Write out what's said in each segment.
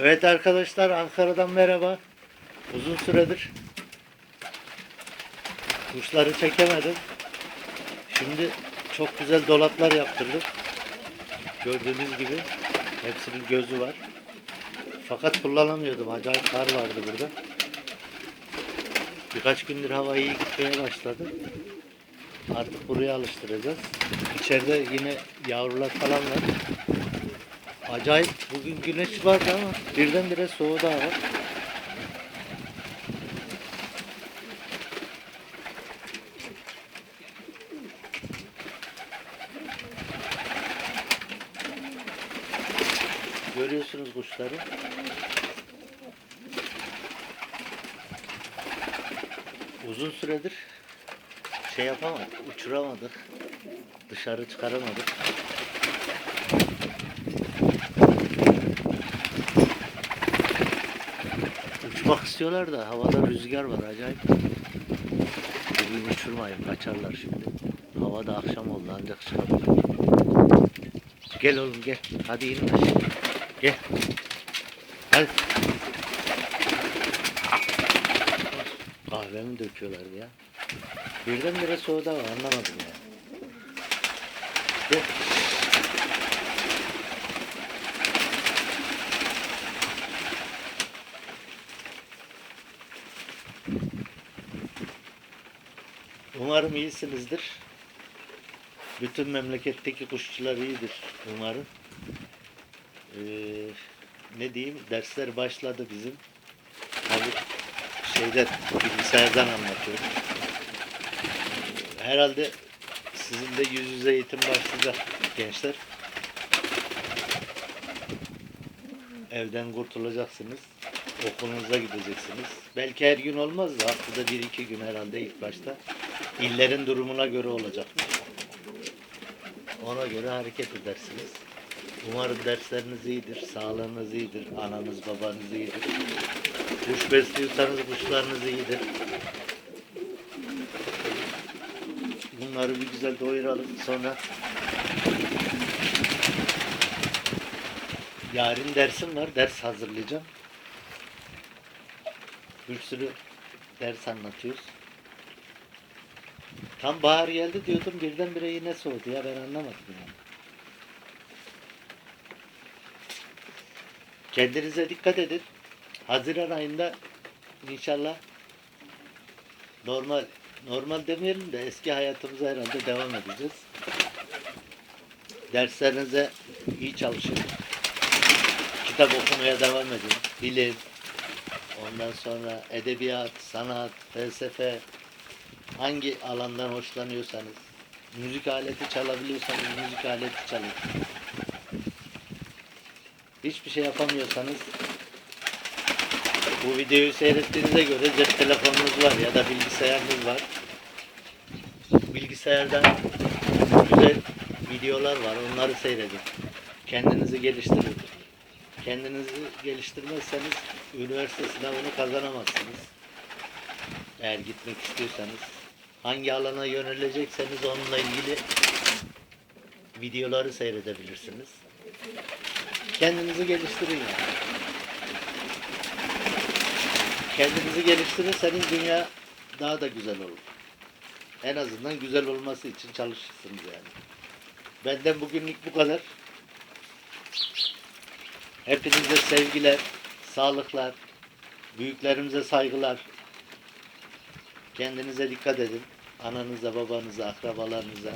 Evet arkadaşlar Ankara'dan merhaba. Uzun süredir kuşları çekemedim. Şimdi çok güzel dolaplar yaptırdım. Gördüğünüz gibi hepsinin gözü var. Fakat kullanamıyordum. Acayip kar vardı burada. Birkaç gündür hava iyi gitmeye başladı. Artık buraya alıştıracağız. İçeride yine yavrular falan var. Acayip bugün güneş vardı ama birdenbire soğudu hava. Görüyorsunuz kuşları. Uzun süredir şey yapamadık, uçuramadık. Dışarı çıkaramadık. İstiyorlar da havada rüzgar var acayip. Bugün uçurmayın kaçarlar şimdi. Hava da akşam oldu ancak çıkabilir. Gel oğlum gel. Hadi in aşağı. Gel. Hadi. Kahvemi döküyorlar ya. Birdenbire soğudu ama anlamadım ya. Gel. Umarım iyisinizdir. Bütün memleketteki kuşçular iyidir umarım. Ee, ne diyeyim dersler başladı bizim. Tabii şeyden bilgisayardan anlatıyorum. Herhalde sizin de yüz yüze eğitim başlayacak gençler. Evden kurtulacaksınız. Okulunuza gideceksiniz. Belki her gün olmaz da haftada bir iki gün herhalde ilk başta. İllerin durumuna göre olacakmış. Ona göre hareket edersiniz. Umarım dersleriniz iyidir, sağlığınız iyidir, ananız babanız iyidir. Kuş besliyorsanız kuşlarınız iyidir. Bunları bir güzel doyuralım sonra yarın dersim var, ders hazırlayacağım. Bir sürü ders anlatıyoruz. Tam bahar geldi diyordum birdenbire yine soğudu ya ben anlamadım yani. Kendinize dikkat edin. Haziran ayında inşallah normal normal demeyelim de eski hayatımıza herhalde devam edeceğiz. Derslerinize iyi çalışın. Kitap okumaya devam edin. Bilim. Ondan sonra edebiyat, sanat, felsefe, hangi alandan hoşlanıyorsanız, müzik aleti çalabiliyorsanız müzik aleti çalın. Hiçbir şey yapamıyorsanız bu videoyu seyrettiğinize göre cep telefonunuz var ya da bilgisayarınız var. Bilgisayardan güzel videolar var. Onları seyredin. Kendinizi geliştirin. Kendinizi geliştirmezseniz üniversite sınavını kazanamazsınız. Eğer gitmek istiyorsanız hangi alana yönelecekseniz onunla ilgili videoları seyredebilirsiniz. Kendinizi geliştirin yani. Kendinizi geliştirirseniz dünya daha da güzel olur. En azından güzel olması için çalışırsınız yani. Benden bugünlük bu kadar. Hepinize sevgiler, sağlıklar, büyüklerimize saygılar. Kendinize dikkat edin. Ananıza, babanıza, akrabalarınıza.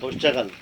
Hoşça kalın.